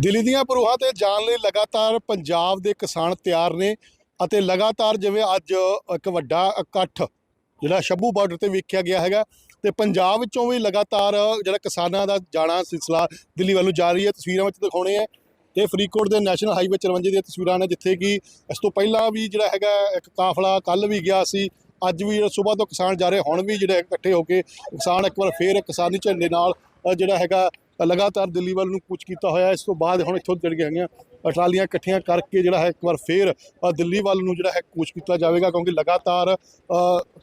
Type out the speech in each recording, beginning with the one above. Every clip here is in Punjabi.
ਦਿੱਲੀ ਦੀਆਂ ਪਰੂਹਾਂ ਤੇ ਜਾਣ ਲਈ ਲਗਾਤਾਰ ਪੰਜਾਬ ਦੇ ਕਿਸਾਨ ਤਿਆਰ ਨੇ ਅਤੇ ਲਗਾਤਾਰ ਜਿਵੇਂ ਅੱਜ ਇੱਕ ਵੱਡਾ ਇਕੱਠ ਜਿਹੜਾ ਸ਼ੱਭੂ ਬਾਰਡਰ ਤੇ ਵੇਖਿਆ ਗਿਆ ਹੈਗਾ ਤੇ ਪੰਜਾਬ ਵਿੱਚੋਂ ਵੀ ਲਗਾਤਾਰ ਜਿਹੜਾ ਕਿਸਾਨਾਂ ਦਾ ਜਾਣਾ ਸਿਲਸਿਲਾ ਦਿੱਲੀ ਵੱਲ ਨੂੰ ਜਾਰੀ ਹੈ, ਤਸਵੀਰਾਂ ਵਿੱਚ ਦਿਖਾਉਣੇ ਆ ਇਹ ਫਰੀਦਕੋਟ ਦੇ ਨੈਸ਼ਨਲ ਹਾਈਵੇ 54 ਦੀਆਂ ਤਸਵੀਰਾਂ ਨੇ, ਜਿੱਥੇ ਕਿ ਇਸ ਤੋਂ ਪਹਿਲਾਂ ਵੀ ਜਿਹੜਾ ਹੈਗਾ ਇੱਕ ਕਾਫਲਾ ਕੱਲ ਵੀ ਗਿਆ ਸੀ, ਅੱਜ ਵੀ ਜਿਹੜਾ ਸਵੇਰ ਤੋਂ ਕਿਸਾਨ ਜਾ ਰਹੇ, ਹੁਣ ਵੀ ਜਿਹੜੇ ਇਕੱਠੇ ਹੋ ਕੇ ਕਿਸਾਨ ਇੱਕ ਵਾਰ ਫੇਰ ਕਿਸਾਨੀ ਝੰਡੇ ਨਾਲ ਜਿਹੜਾ ਹੈਗਾ ਲਗਾਤਾਰ ਦਿੱਲੀ ਵੱਲ ਨੂੰ ਕੂਚ ਕੀਤਾ ਹੋਇਆ ਇਸ ਤੋਂ ਬਾਅਦ ਹੁਣ ਇੱਥੋਂ ਜਿਹੜੀਆਂ ਹੈਗੀਆਂ ਟਰਾਲੀਆਂ ਇਕੱਠੀਆਂ ਕਰਕੇ ਜਿਹੜਾ ਹੈ, ਇੱਕ ਵਾਰ ਫੇਰ ਦਿੱਲੀ ਵੱਲ ਨੂੰ ਜਿਹੜਾ ਹੈ ਕੂਚ ਕੀਤਾ ਜਾਵੇਗਾ ਕਿਉਂਕਿ ਲਗਾਤਾਰ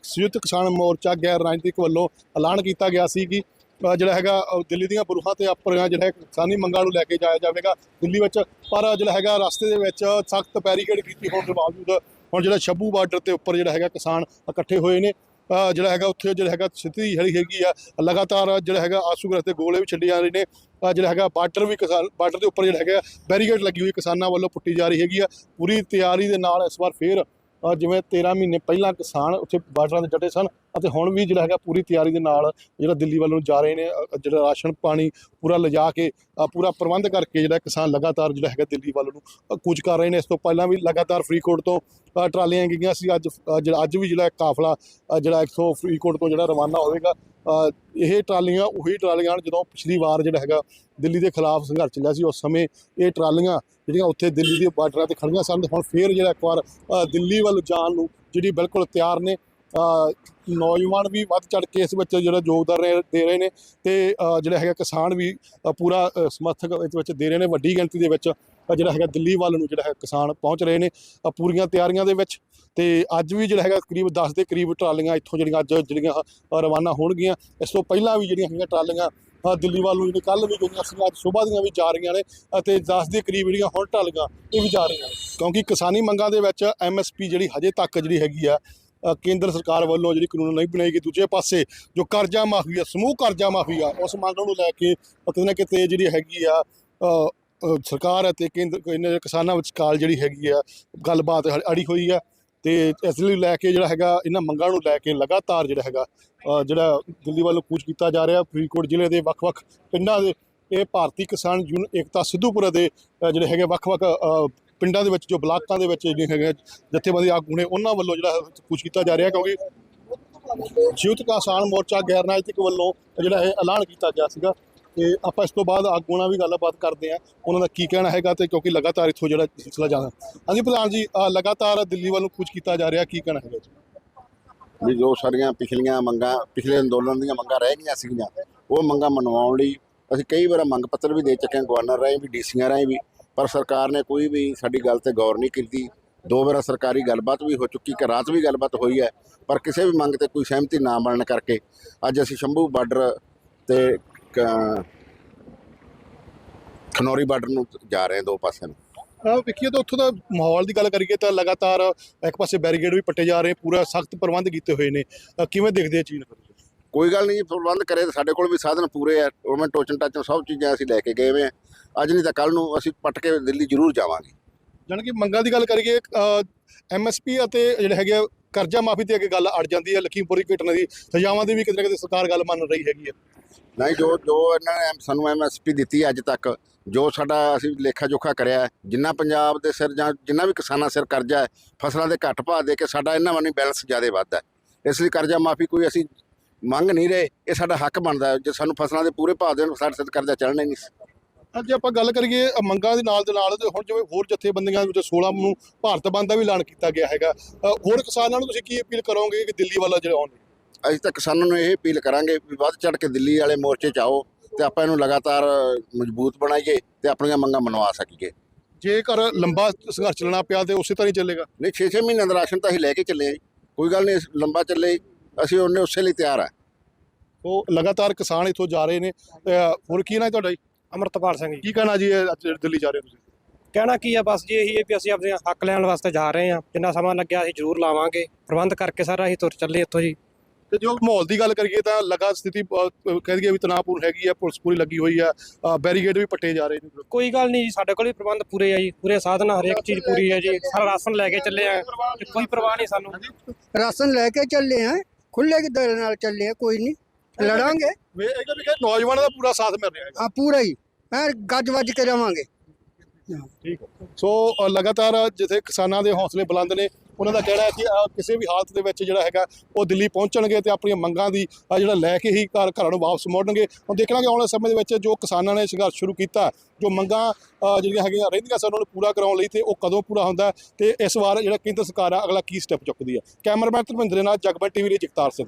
ਸੰਯੁਕਤ ਕਿਸਾਨ ਮੋਰਚਾ ਗੈਰ ਰਾਜਨੀਤਿਕ ਵੱਲੋਂ ਐਲਾਨ ਕੀਤਾ ਗਿਆ ਸੀ ਕਿ ਜਿਹੜਾ ਹੈਗਾ ਦਿੱਲੀ ਦੀਆਂ ਬਰੂਹਾਂ ਤੇ ਆਪਣੀਆਂ ਜਿਹੜਾ ਕਿਸਾਨੀ ਮੰਗਾਂ ਨੂੰ ਲੈ ਕੇ ਜਾਇਆ ਜਾਵੇਗਾ ਦਿੱਲੀ ਵਿੱਚ। ਪਰ ਜਿਹੜਾ ਹੈਗਾ, ਰਸਤੇ ਦੇ ਵਿੱਚ ਸਖਤ ਬੈਰੀਕੇਡ ਕੀਤੀ ਹੋਣ ਦੇ ਬਾਵਜੂਦ ਹੁਣ ਜਿਹੜਾ ਸ਼ੱਭੂ ਬਾਰਡਰ ਤੇ ਉੱਪਰ ਜਿਹੜਾ ਹੈਗਾ ਕਿਸਾਨ ਇਕੱਠੇ ਹੋਏ ਨੇ। ਜਿਹੜਾ ਹੈਗਾ ਉੱਥੇ ਜਿਹੜਾ ਹੈਗਾ ਸਥਿਤੀ ਜਿਹੜੀ ਹੈਗੀ ਆ, ਲਗਾਤਾਰ ਜਿਹੜਾ ਹੈਗਾ ਆਸੂ ਗ੍ਰਸਤ ਦੇ ਗੋਲੇ ਵੀ ਛੱਡੇ ਜਾ ਰਹੇ ਨੇ। ਜਿਹੜਾ ਹੈਗਾ ਬਾਰਡਰ ਵੀ ਕਿਸਾਨ, ਬਾਰਡਰ ਦੇ ਉੱਪਰ ਜਿਹੜਾ ਹੈਗਾ ਬੈਰੀਕੇਡ ਲੱਗੀ ਹੋਈ ਕਿਸਾਨਾਂ ਵੱਲੋਂ ਪੁੱਟੀ ਜਾ ਰਹੀ ਹੈਗੀ ਆ। ਪੂਰੀ ਤਿਆਰੀ ਦੇ ਨਾਲ ਇਸ ਵਾਰ ਫੇਰ ਜਿਵੇਂ 13 ਮਹੀਨੇ ਪਹਿਲਾਂ ਕਿਸਾਨ ਉੱਥੇ ਬਾਰਡਰਾਂ ਦੇ ਡਟੇ ਸਨ ਅਤੇ ਹੁਣ ਵੀ ਜਿਹੜਾ ਹੈਗਾ ਪੂਰੀ ਤਿਆਰੀ ਦੇ ਨਾਲ ਜਿਹੜਾ ਦਿੱਲੀ ਵੱਲੋਂ ਜਾ ਰਹੇ ਨੇ ਜਿਹੜਾ ਰਾਸ਼ਨ ਪਾਣੀ ਪੂਰਾ ਲਿਜਾ ਕੇ ਪੂਰਾ ਪ੍ਰਬੰਧ ਕਰਕੇ ਜਿਹੜਾ ਕਿਸਾਨ ਲਗਾਤਾਰ ਜਿਹੜਾ ਹੈਗਾ ਦਿੱਲੀ ਵੱਲ ਨੂੰ ਕੁਝ ਕਰ ਰਹੇ ਨੇ। ਇਸ ਤੋਂ ਪਹਿਲਾਂ ਵੀ ਲਗਾਤਾਰ ਫਰੀਦਕੋਟ ਤੋਂ ਟਰਾਲੀਆਂ ਗਈਆਂ ਸੀ। ਅੱਜ ਜਿਹੜਾ ਅੱਜ ਵੀ ਜਿਹੜਾ ਕਾਫਲਾ ਅ, ਜਿਹੜਾ ਇੱਥੋਂ ਫਰੀਦਕੋਟ ਤੋਂ ਜਿਹੜਾ ਰਵਾਨਾ ਹੋਵੇਗਾ। ਇਹ ਟਰਾਲੀਆਂ ਉਹੀ ਟਰਾਲੀਆਂ ਹਨ ਜਦੋਂ ਪਿਛਲੀ ਵਾਰ ਜਿਹੜਾ ਹੈਗਾ ਦਿੱਲੀ ਦੇ ਖਿਲਾਫ ਸੰਘਰਸ਼ ਚੱਲਿਆ ਸੀ ਉਸ ਸਮੇਂ ਇਹ ਟਰਾਲੀਆਂ ਜਿਹੜੀਆਂ ਉੱਥੇ ਦਿੱਲੀ ਦੇ ਬਾਰਡਰਾਂ ਤੇ ਖੜੀਆਂ ਸਨ। ਹੁਣ ਫੇਰ ਜਿਹੜਾ ਇੱਕ ਵਾਰ ਦਿੱਲੀ ਵੱਲ ਜਾਣ ਨੂੰ ਜਿਹੜੀ ਬਿਲਕੁਲ ਤਿਆਰ ਨੇ ਨੌਜਵਾਨ ਵੀ ਵੱਧ ਚੜ ਕੇ ਇਸ ਵਿੱਚ ਜਿਹੜਾ ਯੋਗਦਾਨ ਰਹੇ- ਦੇ ਰਹੇ ਨੇ ਤੇ ਅ, ਜਿਹੜਾ ਹੈਗਾ ਕਿਸਾਨ ਵੀ ਅ, ਪੂਰਾ ਅ, ਸਮਰਥਕ ਇਸ ਵਿੱਚ ਦੇ ਰਹੇ ਨੇ। ਵੱਡੀ ਗਿਣਤੀ ਦੇ ਵਿੱਚ ਅ, ਜਿਹੜਾ ਹੈਗਾ ਦਿੱਲੀ ਵੱਲ ਨੂੰ ਜਿਹੜਾ ਹੈ ਕਿਸਾਨ ਪਹੁੰਚ ਰਹੇ ਨੇ ਅ, ਪੂਰੀਆਂ ਤਿਆਰੀਆਂ ਦੇ ਵਿੱਚ। ਤੇ ਅੱਜ ਵੀ ਜਿਹੜਾ ਹੈਗਾ ਕਰੀਬ 10 ਦੇ ਕਰੀਬ ਟਰਾਲੀਆਂ ਇੱਥੋਂ ਜਿਹੜੀਆਂ ਅੱਜ ਜਿਹੜੀਆਂ ਅ, ਰਵਾਨਾ ਹੋਣਗੀਆਂ। ਇਸ ਤੋਂ ਪਹਿਲਾਂ ਵੀ ਜਿਹੜੀਆਂ ਹੈਗੀਆਂ ਟਰਾਲੀਆਂ ਅ, ਦਿੱਲੀ ਵੱਲ ਨੂੰ ਜਿਹੜੀ ਕੱਲ ਵੀ ਗਈਆਂ ਸੀ ਅੱਜ ਸੁਬਾਹ ਦੀਆਂ ਵੀ ਜਾ ਰਹੀਆਂ ਨੇ ਅਤੇ 10 ਦੇ ਕਰੀਬ ਜਿਹੜੀਆਂ ਹੁਣ ਟਰਾਲੀਆਂ ਇਹ ਵੀ ਜਾ ਰਹੀਆਂ ਨੇ। ਕਿਉਂਕਿ ਕਿਸਾਨੀ ਮੰਗਾਂ ਦੇ ਵਿੱਚ ਐਮਐਸਪੀ ਜਿਹੜੀ ਹਜੇ ਤੱਕ ਜਿਹੜੀ ਹੈਗੀ ਆ ਕੇਂਦਰ ਸਰਕਾਰ ਵੱਲੋਂ ਜਿਹੜੀ ਕਾਨੂੰਨ ਨਹੀਂ ਬਣਾਈ ਗਈ ਦੂਜੇ ਪਾਸੇ ਜੋ ਕਰਜ਼ਾ ਮਾਫੀ ਆ ਸਮੂਹ ਕਰਜ਼ਾ ਮਾਫੀ ਆ ਉਸ ਮੰਗ ਨੂੰ ਲੈ ਕੇ ਕਿਤੇ ਨਾ ਕਿਤੇ ਜਿਹੜੀ ਹੈਗੀ ਆ ਸਰਕਾਰ ਅਤੇ ਕੇਂਦਰ ਇਹਨਾਂ ਕਿਸਾਨਾਂ ਵਿਚਕਾਰ ਜਿਹੜੀ ਹੈਗੀ ਆ, ਗੱਲਬਾਤ ਅੜ- ਅੜੀ ਹੋਈ ਆ ਤੇ ਇਸ ਲਈ ਲੈ ਕੇ ਜਿਹੜਾ ਹੈਗਾ, ਇਹਨਾਂ ਮੰਗਾਂ ਨੂੰ ਲੈ ਕੇ ਲਗਾਤਾਰ ਜਿਹੜਾ ਹੈਗਾ ਜਿਹੜਾ ਦਿੱਲੀ ਵੱਲੋਂ ਕੂਚ ਕੀਤਾ ਜਾ ਰਿਹਾ, ਫਰੀਦਕੋਟ ਜ਼ਿਲ੍ਹੇ ਦੇ ਵੱਖ-ਵੱਖ ਪਿੰਡਾਂ ਦੇ, ਇਹ ਭਾਰਤੀ ਕਿਸਾਨ ਯੂਨ ਏਕਤਾ ਸਿੱਧੂਪੁਰਾ ਦੇ ਜਿਹੜੇ ਹੈਗੇ ਵੱਖ-ਵੱਖ ਪਿੰਡਾਂ ਦੇ ਵਿੱਚ ਜੋ ਬਲਾਕਾਂ ਦੇ ਵਿੱਚ ਜਿਹੜੇ ਹੈਗੇ ਜਥੇਬੰਦੀ ਆਗੂ ਨੇ, ਉਹਨਾਂ ਵੱਲੋਂ ਜਿਹੜਾ ਕੂਚ ਕੀਤਾ ਜਾ ਰਿਹਾ ਕਿਉਂਕਿ ਸੰਯੁਕਤ ਕਿਸਾਨ ਮੋਰਚਾ ਗੈਰ ਰਾਜਨੀਤਿਕ ਵੱਲੋਂ ਜਿਹੜਾ ਇਹ ਐਲਾਨ ਕੀਤਾ ਗਿਆ ਸੀਗਾ। ਤੇ ਆਪਾਂ ਇਸ ਤੋਂ ਬਾਅਦ ਆਗੂਆਂ ਨਾਲ ਵੀ ਗੱਲਬਾਤ ਕਰਦੇ ਆ ਉਹਨਾਂ ਦਾ ਕੀ ਕਹਿਣਾ ਹੈਗਾ ਤੇ ਕਿਉਂਕਿ ਲਗਾਤਾਰ ਇੱਥੋਂ ਜਿਹੜਾ ਸਿਲਸਿਲਾ ਜਾਣਾ ਹਾਂਜੀ ਪ੍ਰਧਾਨ ਜੀ ਲਗਾਤਾਰ ਦਿੱਲੀ ਵੱਲੋਂ ਕੂਚ ਕੀਤਾ ਜਾ ਰਿਹਾ, ਕੀ ਕਹਿਣਾ ਹੈਗਾ ਜੀ? ਵੀ ਜੋ ਸਾਡੀਆਂ ਪਿਛਲੀਆਂ ਮੰਗਾਂ, ਪਿਛਲੇ ਅੰਦੋਲਨ ਦੀਆਂ ਮੰਗਾਂ ਰਹਿ ਗਈਆਂ ਸੀਗੀਆਂ, ਉਹ ਮੰਗਾਂ ਮਨਵਾਉਣ ਲਈ ਅਸੀਂ ਕਈ ਵਾਰ ਮੰਗ ਪੱਤਰ ਵੀ ਦੇ ਚੁੱਕੇ ਹਾਂ, ਗਵਰਨਰ ਰਾਹੀਂ ਵੀ, ਡੀਸੀਆਂ ਰਾਹੀਂ ਵੀ। ਪਰ ਸਰਕਾਰ ਨੇ ਕੋਈ ਵੀ ਸਾਡੀ ਗੱਲ ਤੇ ਗੌਰ ਨਹੀਂ ਕੀਤੀ। ਦੋ ਵਾਰ ਸਰਕਾਰੀ ਗੱਲਬਾਤ ਵੀ ਹੋ ਚੁੱਕੀ ਕਿ ਰਾਤ ਵੀ ਗੱਲਬਾਤ ਹੋਈ ਹੈ ਪਰ ਕਿਸੇ ਵੀ ਮੰਗ ਤੇ ਕੋਈ ਸਹਿਮਤੀ ਨਾ ਬਣਨ ਕਰਕੇ ਅੱਜ ਅਸੀਂ ਸ਼ੰਭੂ ਬਾਰਡਰ ਤੇ ਖਨੌਰੀ ਬਾਰਡਰ ਨੂੰ ਜਾ ਰਹੇ ਹਾਂ ਦੋ ਪਾਸੇ ਨੂੰ। ਆ ਵੇਖੀਏ ਤਾਂ ਉੱਥੋਂ ਦਾ ਮਾਹੌਲ ਦੀ ਗੱਲ ਕਰੀਏ ਤਾਂ ਲਗਾਤਾਰ ਇੱਕ ਪਾਸੇ ਬੈਰੀਕੇਡ ਵੀ ਪੱਟੇ ਜਾ ਰਹੇ ਪੂਰਾ ਸਖਤ ਪ੍ਰਬੰਧ ਕੀਤੇ ਹੋਏ ਨੇ। ਕਿਵੇਂ ਦੇਖਦੇ ਆ ਚੀਜ਼ ਨੂੰ? ਕੋਈ ਗੱਲ ਨਹੀਂ ਜੀ, ਪ੍ਰਬੰਧ ਕਰੇ ਤਾਂ ਸਾਡੇ ਕੋਲ ਵੀ ਸਾਧਨ ਪੂਰੇ ਆ। ਉਹ ਟੋਚਨ ਟਾਚਨ ਸਭ ਚੀਜ਼ਾਂ ਅਸੀਂ ਲੈ ਕੇ ਗਏ ਹੋਏ ਆ। ਅੱਜ ਨਹੀਂ ਤਾਂ ਕੱਲ ਨੂੰ ਅਸੀਂ ਪੱਟ ਕੇ ਦਿੱਲੀ ਜ਼ਰੂਰ ਜਾਵਾਂਗੇ। ਜਾਣੀ ਕਿ ਮੰਗਾਂ ਦੀ ਗੱਲ ਕਰੀਏ ਐਮਐਸਪੀ ਅਤੇ ਜਿਹੜੇ ਹੈਗੇ ਆ, ਕਰਜ਼ਾ ਮਾਫੀ ਤੇ ਅੱਗੇ ਗੱਲ ਅੜ ਜਾਂਦੀ ਹੈ ਲਖੀਮਪੁਰ ਦੀ ਘਟਨਾ ਦੀ ਸਜ਼ਾਵਾਂ ਦੀ ਵੀ ਕਿਤੇ ਨਾ ਕਿਤੇ ਸਰਕਾਰ ਗੱਲ ਮੰਨ ਰਹੀ ਹੈਗੀ ਹੈ। ਨਹੀਂ ਜੋ ਜੋ ਇਹਨਾਂ ਨੇ ਸਾਨੂੰ ਐਮਐਸਪੀ ਦਿੱਤੀ ਅੱਜ ਤੱਕ ਜੋ ਸਾਡਾ ਅਸੀਂ ਲੇਖਾ ਜੋਖਾ ਕਰਿਆ ਜਿੰਨਾ ਪੰਜਾਬ ਦੇ ਸਿਰ ਜਾਂ ਜਿੰਨਾ ਵੀ ਕਿਸਾਨਾਂ ਸਿਰ ਕਰਜ਼ਾ ਹੈ ਫਸਲਾਂ ਦੇ ਘੱਟ ਭਾਅ ਦੇ ਕੇ ਸਾਡਾ ਇਹਨਾਂ ਵੱਲੋਂ ਬੈਲੈਂਸ ਜ਼ਿਆਦਾ ਵੱਧਦਾ ਹੈ। ਇਸ ਲਈ ਕਰਜ਼ਾ ਮਾਫੀ ਕੋਈ ਅਸੀਂ ਮੰਗ ਨਹੀਂ ਰਹੇ ਇਹ ਸਾਡਾ ਹੱਕ ਬਣਦਾ ਜੇ ਸਾਨੂੰ ਫਸਲਾਂ ਦੇ ਪੂਰੇ ਭਾਅ ਦੇਣ ਸਾਡੇ ਸਿਰ ਕਰਜ਼ਾ ਚੜ੍ਹਨਾ ਹੀ ਨਹੀਂ। ਅੱਜ ਆਪਾਂ ਗੱਲ ਕਰੀਏ ਮੰਗਾਂ ਦੇ ਨਾਲ ਦੇ ਨਾਲ ਤੇ ਹੁਣ ਜਿਵੇਂ ਹੋਰ ਜਥੇਬੰਦੀਆਂ ਵਿੱਚ 16 ਨੂੰ ਭਾਰਤ ਬੰਦ ਦਾ ਵੀ ਐਲਾਨ ਕੀਤਾ ਗਿਆ ਹੈਗਾ। ਹੋਰ ਕਿਸਾਨਾਂ ਨੂੰ ਤੁਸੀਂ ਕੀ ਅਪੀਲ ਕਰੋਗੇ ਕਿ ਦਿੱਲੀ ਵਾਲਾ ਜਿਹੜਾ ਆਉਣ? ਅਸੀਂ ਤਾਂ ਕਿਸਾਨਾਂ ਨੂੰ ਇਹ ਅਪੀਲ ਕਰਾਂਗੇ ਵੀ ਵੱਧ ਚੜ੍ਹ ਕੇ ਦਿੱਲੀ ਵਾਲੇ ਮੋਰਚੇ 'ਚ ਆਓ ਤੇ ਆਪਾਂ ਇਹਨੂੰ ਲਗਾਤਾਰ ਮਜ਼ਬੂਤ ਬਣਾਈਏ ਤੇ ਆਪਣੀਆਂ ਮੰਗਾਂ ਮਨਵਾ ਸਕੀਏ। ਜੇਕਰ ਲੰਬਾ ਸੰਘਰਸ਼ ਚੱਲਣਾ ਪਿਆ ਤੇ ਉਸੇ ਤਰ੍ਹਾਂ ਹੀ ਚੱਲੇਗਾ? ਨਹੀਂ 6-6 ਮਹੀਨਿਆਂ ਦਾ ਰਾਸ਼ਨ ਤਾਂ ਅਸੀਂ ਲੈ ਕੇ ਚੱਲੇ ਜੀ। ਕੋਈ ਗੱਲ ਨਹੀਂ ਲੰਬਾ ਚੱਲੇ ਅਸੀਂ ਉਹਨੇ ਉਸੇ ਲਈ ਤਿਆਰ ਆ ਉਹ ਲਗਾਤਾਰ ਕਿਸਾਨ ਇੱਥੋਂ ਜਾ ਰਹੇ ਨੇ। ਹੋਰ ਕੀ ਨਾ ਤੁਹਾਡਾ ਜੀ? ਅਮਰਤਪਾਲ ਸਿੰਘ ਜੀ। ਕੀ ਕਹਿਣਾ ਜੀ ਇਹ ਅੱਜ ਦਿੱਲੀ ਜਾ ਰਹੇ ਹੋ ਤੁਸੀਂ? ਕਹਿਣਾ ਕੀ ਆ ਬਸ ਜੀ ਇਹੀ ਹੈ ਵੀ ਅਸੀਂ ਆਪਣੇ ਹੱਕ ਲੈਣ ਵਾਸਤੇ ਜਾ ਰਹੇ ਹਾਂ। ਜਿੰਨਾ ਸਮਾਂ ਲੱਗਿਆ ਅਸੀਂ ਜ਼ਰੂਰ ਲਾਵਾਂਗੇ। ਪ੍ਰਬੰਧ ਕਰਕੇ ਸਾਰਾ ਅਸੀਂ ਤੁਰ ਚੱਲੇ ਇੱਥੋਂ ਜੀ। ਤੇ ਜੋ ਮਾਹੌਲ ਦੀ ਗੱਲ ਕਰੀਏ ਤਾਂ ਲਗਾ ਸਥਿਤੀ ਕਹਿ ਦਈਏ ਵੀ ਤਣਾਅਪੂਰਨ ਹੈਗੀ ਆ ਪੁਲਿਸ ਪੂਰੀ ਲੱਗੀ ਹੋਈ ਆ ਅ, ਬੈਰੀਕੇਡ ਵੀ ਪੱਟੇ ਜਾ ਰਹੇ ਨੇ। ਕੋਈ ਗੱਲ ਨਹੀਂ ਜੀ ਸਾਡੇ ਕੋਲ ਵੀ ਪ੍ਰਬੰਧ ਪੂਰੇ ਆ ਜੀ। ਪੂਰੇ ਸਾਧਨ ਹਰੇਕ ਚੀਜ਼ ਪੂਰੀ ਹੈ ਜੀ। ਸਾਰਾ ਰਾਸ਼ਨ ਲੈ ਕੇ ਚੱਲੇ ਆ। ਤੇ ਕੋਈ ਪਰਵਾਹ ਨਹੀਂ ਸਾਨੂੰ। ਰਾਸ਼ਨ ਲੈ ਕੇ ਚੱਲੇ ਆ ਖੁੱਲੇ ਦਿਲ ਨਾਲ ਚੱਲੇ ਆ ਕੋਈ ਨਹੀਂ। ਲੜਾਂਗੇ। ਵੀ ਕਿ ਨੌਜਵਾਨਾਂ ਦਾ ਪੂਰਾ ਸਾਥ ਮਿਲ ਰਿਹਾ ਹੈ ਆ ਪੂਰਾ ਹੀ। ਐ ਗੱਜ ਵੱਜ ਕੇ ਰਵਾਂਗੇ। ਠੀਕ ਸੋ ਅ, ਲਗਾਤਾਰ ਜਿੱਥੇ ਕਿਸਾਨਾਂ ਦੇ ਹੌਸਲੇ ਬੁਲੰਦ ਨੇ ਉਹਨਾਂ ਦਾ ਕਹਿਣਾ ਹੈ ਕਿ ਅ, ਕਿਸੇ ਵੀ ਹਾਲਤ ਦੇ ਵਿੱਚ ਜਿਹੜਾ ਹੈਗਾ ਉਹ ਦਿੱਲੀ ਪਹੁੰਚਣਗੇ ਤੇ ਆਪਣੀਆਂ ਮੰਗਾਂ ਦੀ ਅ, ਜਿਹੜਾ ਲੈ ਕੇ ਹੀ ਘਰ ਘਰਾਂ ਨੂੰ ਵਾਪਸ ਮੋੜਨਗੇ। ਹੁਣ ਦੇਖਣਾ ਕਿ ਆਉਣ ਵਾਲੇ ਸਮੇਂ ਦੇ ਵਿੱਚ ਜੋ ਕਿਸਾਨਾਂ ਨੇ ਸੰਘਰਸ਼ ਸ਼ੁਰੂ ਕੀਤਾ ਜੋ ਮੰਗਾਂ ਅ, ਜਿਹੜੀਆਂ ਹੈਗੀਆਂ ਰਹਿੰਦੀਆਂ ਸਨ ਉਹਨਾਂ ਨੂੰ ਪੂਰਾ ਕਰਾਉਣ ਲਈ ਤੇ ਉਹ ਕਦੋਂ ਪੂਰਾ ਹੁੰਦਾ ਹੈ ਤੇ ਇਸ ਵਾਰ ਜਿਹੜਾ ਕੇਂਦਰ ਸਰਕਾਰ ਆ ਅਗਲਾ ਕੀ ਸਟੈਪ ਚੁੱਕਦੀ ਹੈ? ਕੈਮਰਾਮੈਨ ਧਰਮਿੰਦਰ ਦੇ ਨਾਲ ਜਗਬਨ ਟੀਵੀ ਲਈ ਜਗਤਾਰ ਸਿੰਘ।